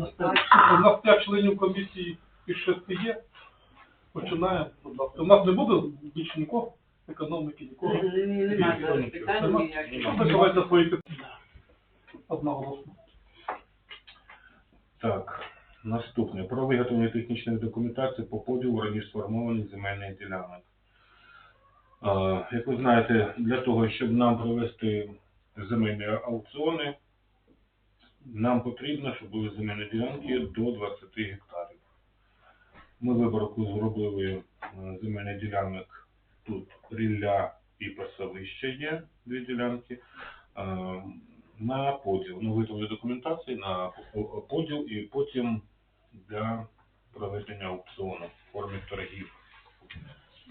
У нас п'ять членів комісії із шести є. Починаємо, будь ласка. У нас не буде більше нікого, економіки, нікого. Немає питань ніяких. Ну, давайте свої питання. Одноголосно. Так, наступне. Про виготовлення технічної документації по поділу раніше сформованих земельних ділянок. Е, Як ви знаєте, для того, щоб нам провести земельні аукціони, нам потрібно, щоб були земельні ділянки до 20 гектарів. Ми виборку зробили е, земельних ділянок тут Рілля і Пасовище є дві ділянки. Е, на поділ, ну, виготовлення документації на поділ і потім для проведення аукціону в формі торгів.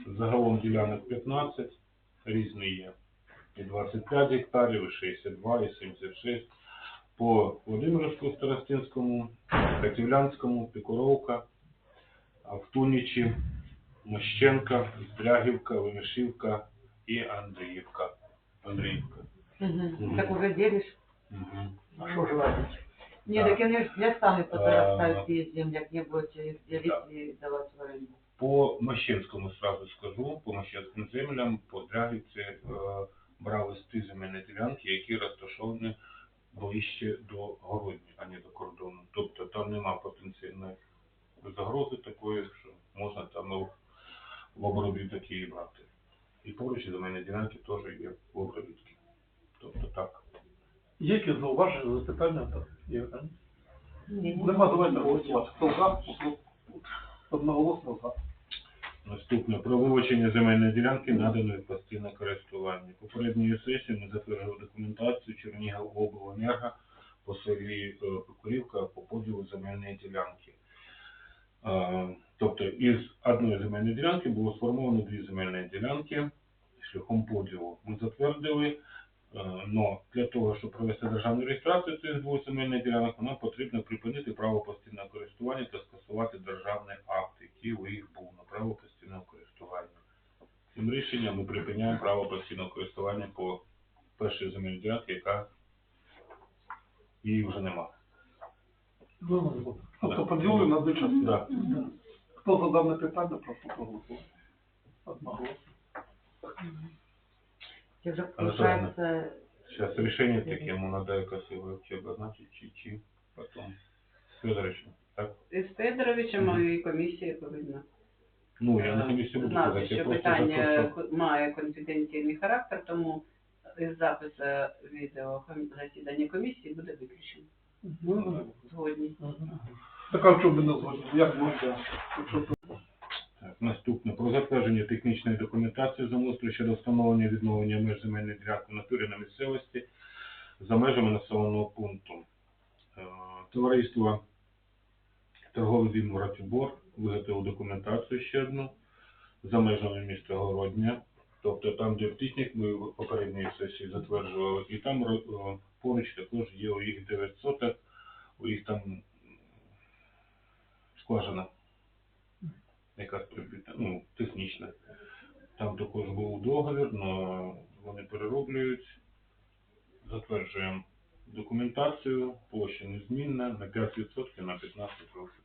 Загалом ділянок 15, різні є. І 25 гектарів, і 62, і 76. По Володимирському Старостинському, Катівлянському, Пікуровка, Автунічі, Мощенка, Здрягівка, Вимішівка і Андріївка. Андріївка. Мгм. Так уже делишь? Мгм. А що ж робити? Не, Да. так они ж для сами А, позарастают все земли, как не будете их делить и давать в. По Мощенському сразу скажу, по Мощенським землям, по Дрягівці е, брали ті земельні ділянки, які розташовані ближче до Городні, а не до кордону. Тобто там нема потенційної загрози такої, що можна там в обробіток її брати. І поруч земельні ділянки теж є в обробітки. Тобто так. Є якісь зауваження, запитання? Так, є. Не, не. Нема, давайте голосувати. Хто за? Одноголосно за. Наступне про вилучення земельної ділянки наданої в постійне користування. Попередньої сесії ми затвердили документацію Чернігів обленерго по селі е, по поділу земельної ділянки. Тобто із одної земельної ділянки було сформовано дві земельні ділянки шляхом поділу. Ми затвердили, але для того, щоб провести державну реєстрацію цих двох земельних ділянок, нам потрібно припинити право постійного користування та скасувати державний акт, який у їх був на право постійного. Цим рішенням ми припиняємо право постійного користування по першій земельній ділянці, яка її вже нема. Ну, ну, Тобто поділили на дві частини. Да. Хто за дане питання, прошу проголосувати. Одноголосно. Уже Анатольевна. получается, Сейчас решение таке, йому надо якось його чи обозначити, чи, чи потім. Федорович, так? і з Федоровичем і комісія повинна Ну, я на комісії буду знати, казати, я що просто питання що... має конфіденційний характер, тому із запису відео ком- засідання комісії буде виключено. Ну, Згодні. Так а чому не згодні? Як можна? Якщо Так, наступне. Про затвердження технічної документації землеустрою щодо встановлення і відновлення меж земельної ділянки в натурі на місцевості за межами населеного пункту. Е, Товариство торговий дім Ратібор виготовило документацію ще одну за межами міста Городня. Тобто там, де птичник, ми в попередній сесії затверджували, і там поруч також є у їх 9 соток, у їх там скважина якась ну, технічна. Там також був договір, але вони перероблюють. Затверджуємо документацію, площа незмінна на 5% на 15 років.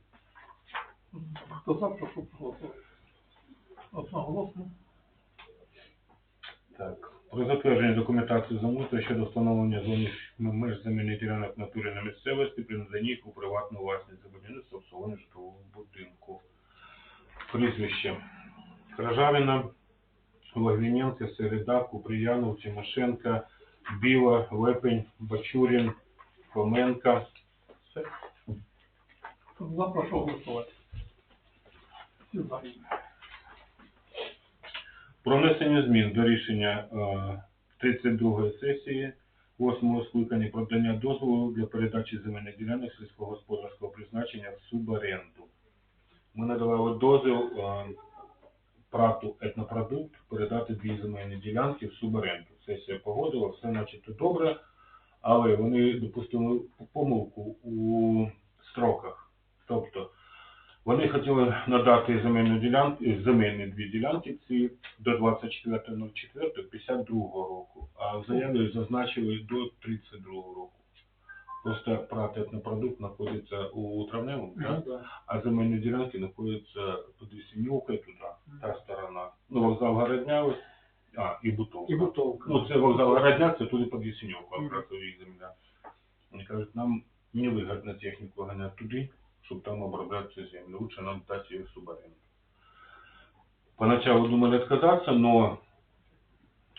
Хто за, прошу проголосувати. Так. Про затвердження документації замовлення щодо встановлення зовнішніх меж земельних ділянок в натурі на місцевості при наданні їх у приватну власність за будівництво обслуговування житлового будинку. Прізвище. Кражавіна, Лагвіненко, Середа, Куприянов, Тимошенко, Біла, Лепень, Бачурін, Фоменко. Хто за, голосувати. Про внесення змін до рішення е, 32-ї сесії 8-го скликання про дання дозволу для передачі земельних ділянок сільськогосподарського призначення в суборенду. Ми надавали дозвіл е, прату етнопродукт передати дві земельні ділянки в суборенду. Сесія погодила, все начебто добре, але вони допустили помилку у строках. Тобто вони хотіли надати земельну ділянку, е, земельні дві ділянки ці до 24.04.52 року, а в заяві зазначили до 32 року. Просто пратетний продукт знаходиться у травневому, Ну, так? да. а земельні ділянки знаходяться під Вісенюкою туди, та сторона. Ну, вокзал Городнявий, а, і Бутовка. І бутовка. Ну, це вокзал Городня, це туди під Вісенюкою, якраз у їх земля. Вони кажуть, нам невигідно техніку ганяти туди, щоб там обробляти цю землю. Лучше нам дати ее в субаренду. Поначалу думали отказаться, но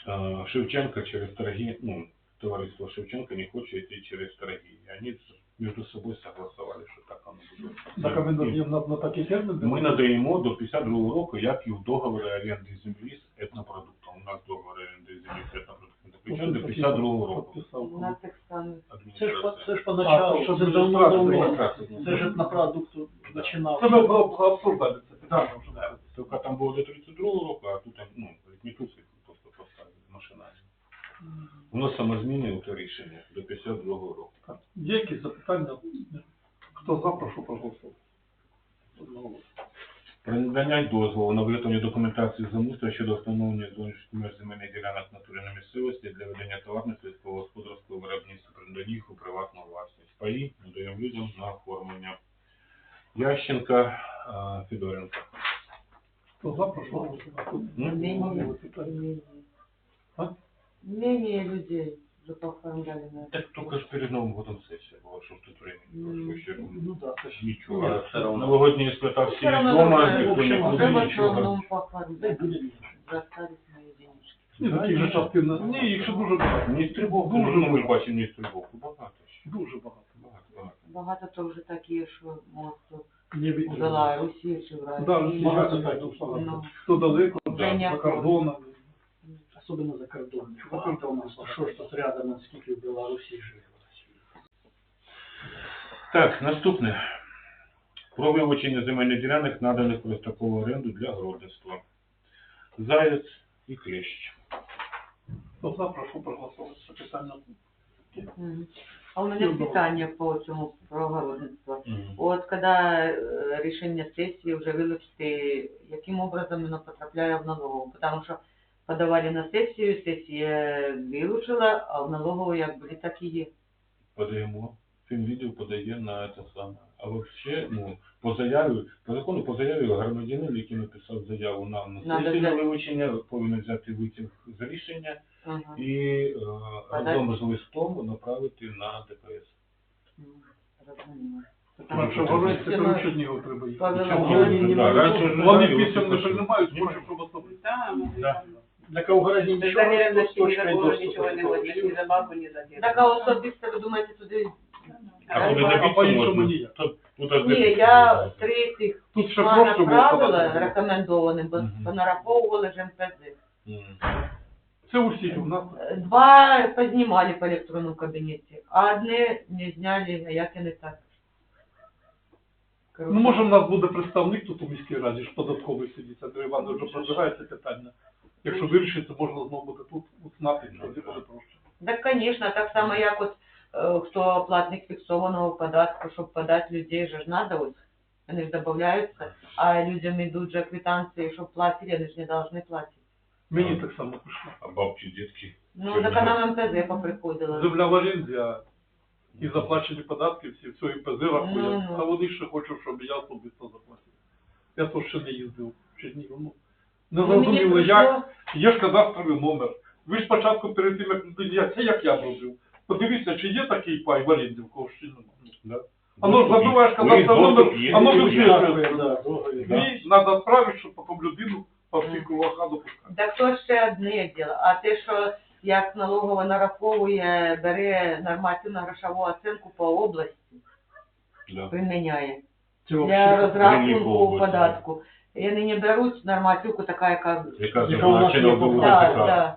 э, Шевченко через торги, ну, товариство Шевченко не хочет идти через торги. Они между собой согласовали, що так воно буде. Так, а ми надаємо на, на такий термін? Ми надаємо до 52 року, як і в договорі оренди землі з етнопродуктом. У нас договор оренди землі з етнопродуктом заключений до 52 року. У так само. Це ж, по- це ж поначалу, що це давно давно. Це ж на продукту починав. Це ми обсуждали це питання вже. Тільки там було до 32 року, а тут ну, ритмітуси просто поставили машинально. Вносимо зміни у те рішення до 52 року. Так. Є якісь запитання? Хто за, прошу проголосувати. Одноголосно. Про надання дозволу на виготовлення документації замустрою щодо встановлення зовнішніх меж земельних ділянок в на місцевості для ведення товарних сільськогосподарського виробництва їх у приватну власність. Паї надаємо людям на оформлення. Ященка, Федоренко. Хто за, прошу проголосувати. Ну? Мнение людей вже пооформляли на Так только ж перед Новым годом сессия была, что тут времени прошло, еще Ну да, ж. ничего. Ну, все равно. Новогодние свята все Все равно дома, никто в общем, не одно ничего. Пооформляти. буде. Застались мої денежки. Ні, таких же частин. Ні, їх ще дуже багато. Не стрибок, Дуже ну, ми ж бачимо не стрибок, багато ще. Дуже багато. Багато, багато. Багато то вже такі, що мосту Не у Білорусі чи в Да, Росії. багато багато так. багато. Ну, Хто далеко, Вже за кордоном. Особливо за кордоном. Багато у нас, ж тут рядом, наскільки в Білорусі живе. Так, наступне. Про вилучення земельних ділянок, наданих в строкову оренду для городництва. Заяць і клещ. За, прошу проголосувати. Це питання. А у мене Добре. питання по цьому про огородництво. От коли е, рішення сесії вже вилучити, яким образом воно потрапляє в налогову? Тому що подавали на сесію, сесія вилучила, а в налогову як були, так і є. Подаємо. Фінвідео подає на це саме. А взагалі, ну, по заяві, по закону по заяві громадянин, який написав заяву нам на Надо сесію на взяти. вилучення, повинен взяти витяг з рішення Ага. і е, разом з листом направити на ДПС. М, Зрозуміло. Тому що говорить, це це в треба їхати. Павело Чому? Володимирович, Да, раніше ж Вони знали, після не це приймають, хочуть, щоб особисто. Да. Для нічого, никакого доступу ничего не до будет, за бабу, ни за деда. Так, а особисто, ви думаєте, туди? А куди по-іншому можна? ніяк. Тут- тут аж Ні, я пішло. три цих Тут ще просто було бо Мгм. понараховували ж МПЗ. Це усі у нас. Два познімали по електронному кабінеті, а одне не зняли, а як і не так. Ну, може, в нас буде представник тут у міській раді, ж податковий сидить, Андрій Іванович вже продвигає це питання. Якщо вирішиться, можна знову буде тут узнати, тоді буде проще. Так, звісно, так само, як от е, хто платник фіксованого податку, щоб подати людей же ж надо ось. Вони ж додаються, а людям йдуть же квитанції, щоб платили, вони ж не повинні платити. Мені так само пішло. А бабки, дітки. Ну, так нам МПЗ поприходило. Земля в оренді, а і заплачені податки всі, все, і ПЗ рахує. Ну, ну. А вони ще хочуть, щоб я особисто заплатив. Я то ще не їздив в Чернігів. Ну, не Ну, зрозуміло, як. Є ж кадастровий номер. Ви ж спочатку перед тим, як людині, я- це як я робив. Подивіться, чи є такий пай в оренді, в кого ще немає. Ну, забуваєш, доступ номер, ну, Є. висвітлює. І треба відправити, щоб потім людину по всій допускати. Так то ще одне діло. А те, що як налогова нараховує, бере нормативну грошову оцінку по області, Да. приміняє Це для взагалі- розрахунку області. податку. І вони не беруть нормативку така, яка... Яка Яка у нас є.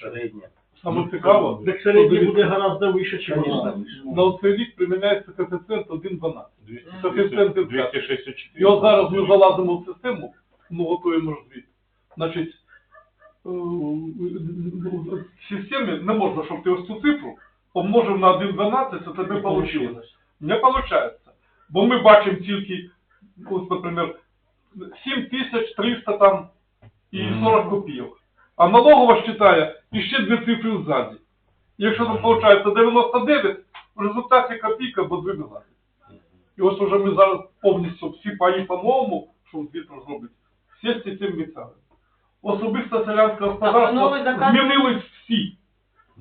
Середня. Саме цікаво, Так середня буде гораздо вище, ніж на вона. оцей рік приміняється коефіцієнт 1,12. 260 264. І от зараз ми залазимо в систему, ну готуємо ж звіт. Значить, е, в системі не можна, щоб ти ось цю цифру помножив на 1,12, це тобі вийшло. Не виходить. Бо ми бачимо тільки, ось, наприклад, 7300 там і 40 копійок. А налогова вважає і ще дві цифри ззаді. Якщо там виходить 99, В результаті копійка або дві мільярди. І ось уже ми зараз повністю всі паї по-новому, що звіт розробить, всі з цим обіцяли. Особисто селянське господарство заказ- змінились всі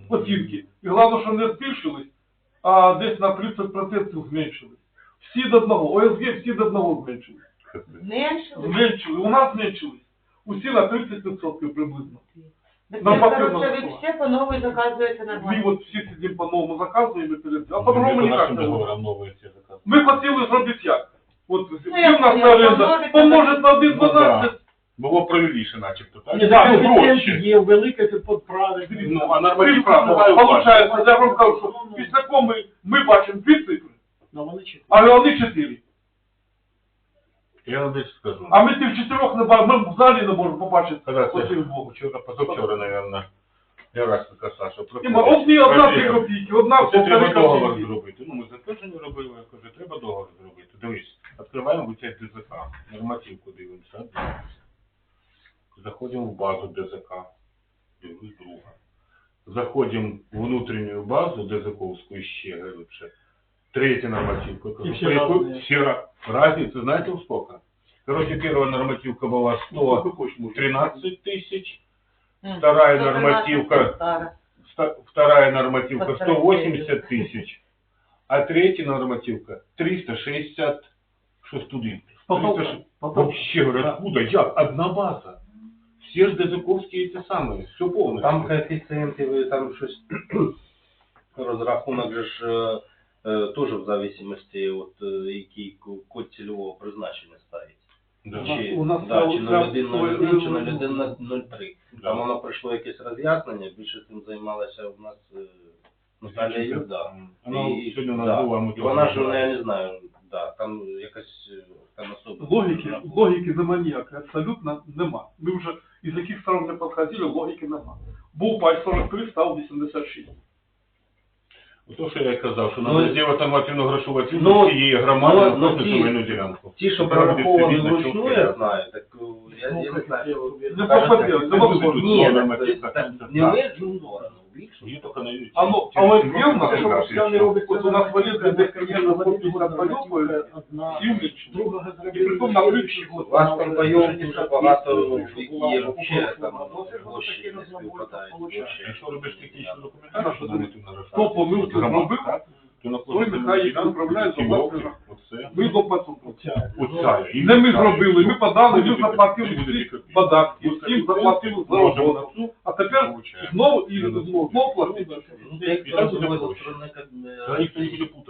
оцінки. І головне, що не збільшились, а десь на 30% зменшились. Всі до одного, ОСГ всі до одного зменшились. Менше? Зменшили, у нас зменшились. Усі на 30% приблизно. Так Нам це, потрібно короче, ви було. всі по новій заказуєте Ми нормально. от всі сидимо по-новому заказуємо, перед- а По по-другому ніяк не буде. новые все заказы. Ми хотіли зробити як? От Ну, я у нас поняла, оренда помножить на Ну, 1,12. Було правильніше, начебто, так? Ні, так, ну, коефіцієнт гроші. є велике, це підправи. Ну, а норматив правила. називаю Получається, я вам кажу, що після кого ми, ми бачимо дві цифри, Ну, вони чітко. а вони чотири. Я вам десь скажу. А ми тих чотирьох не бачимо, ми взагалі не можемо побачити Когда це оцих двох. вчора, позавчора, наверное, я раз така Саша Іма, Одні одна Проверив. копійки, одна Це треба полтори договор копійки. зробити. Ну, ми затвердження робили, я кажу, треба договор зробити. Дивись, відкриваємо витяг ДЗК, нормативку дивимося, одна. Заходимо в базу ДЗК, дивлюсь друга. Заходимо в внутреннюю базу ДЗКовську ще глибше. Третья нормативка. И Кажу, все по яку- разные. все ра- разница, знаете, в сколько? Короче, первая нормативка была 113 тысяч, М, вторая 113 нормативка. стара. Ста- вторая нормативка Под 180 тысяч, а третья нормативка 360, что студент. Потолка. 360. Потолка. Вообще, говорю, откуда? Як? Одна база. Все ж Дезаковські ті самі, все повністю. Там коефіцієнти, ви там щось розрахунок же ж е, е, теж в зависимості от е, який ко- код цільового призначення ставить. Да. Чи, У нас да, чи це- 0101, чи ой, 0103. Там воно пройшло якесь роз'яснення, більше цим займалася у нас е, Наталія Юрда. Вона І- сьогодні у нас да. була, ми Вона ж, ну, я не знаю, да, там якась е, там особа. Логіки, логіки нема ніякої, абсолютно нема. Ми вже із яких сторон не підходили, логіки нема. Був пай 43, став 86. То, що я казав, що Ну, нам зробити нормативну грошову ну, оцінку цієї громади ну, на ну, кожну земельну ділянку. Ті, що Треба цивільна, вручну, я знаю, так е, я, я не знаю. Ну, попадет. Ні, Ну, не в іншу. Її тільки на А ну, а є в нас, що Пускай робить От у нас десь, конечно, 150 пальов, притом на плюсі У вас там пайов дуже багато, які є взагалі там площі не співпадають. Якщо робиш технічну документацію, що нормативна грошова Хто помилки зробив, то на той нехай їх управляє за. Оце. ми доплатимо. Оця. І Не ми зробили, ми подали, ми заплатили всі податки, всім заплатили за роботу. на А тепер знову і знову платити.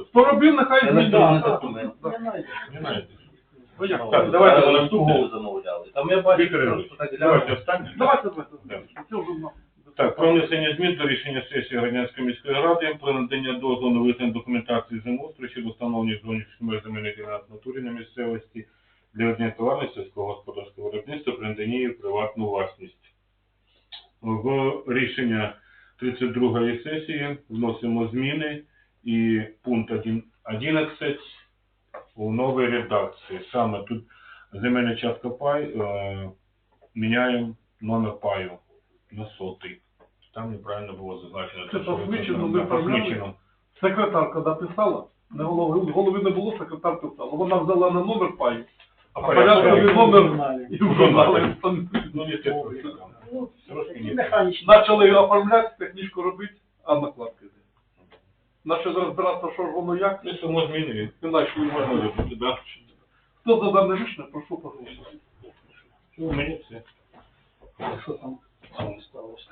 Хто робив, нехай змінює. Не. Ну, як? Так, давайте на наступне. замовляли. Там я бачу, Віктор Ігорович, просто так давайте останнє. Давайте, давайте. Це вже в. Так, про внесення змін до рішення сесії Градянської міської ради про надання дозволу на визнання документації землеустрою щодо встановлення зовнішніх меж земельних ділянок в натурі на місцевості для ведення товарного сільського господарського виробництва при наданні її в приватну власність. В рішення 32-ї сесії вносимо зміни і пункт 1 11 у новій редакції. Саме тут земельна частка пай е, міняємо номер паю на сотий. Там неправильно було зазначено. Це посвідчено, ми да, оформляли? посвідчено. Секретар, коли писала, не голови, голови не було, секретар писала. Вона взяла на номер паю, а порядковий номер і в журналі. Ну. Трошки не те. Механічно. Оформляти, технічку робити, а накладки. Наче розбиратися, що ж воно як. Ну, Якщо можна і Іначе не можна. Хто за дане рішення, прошу проголосувати. У ну, мене все. Що там? Сталося.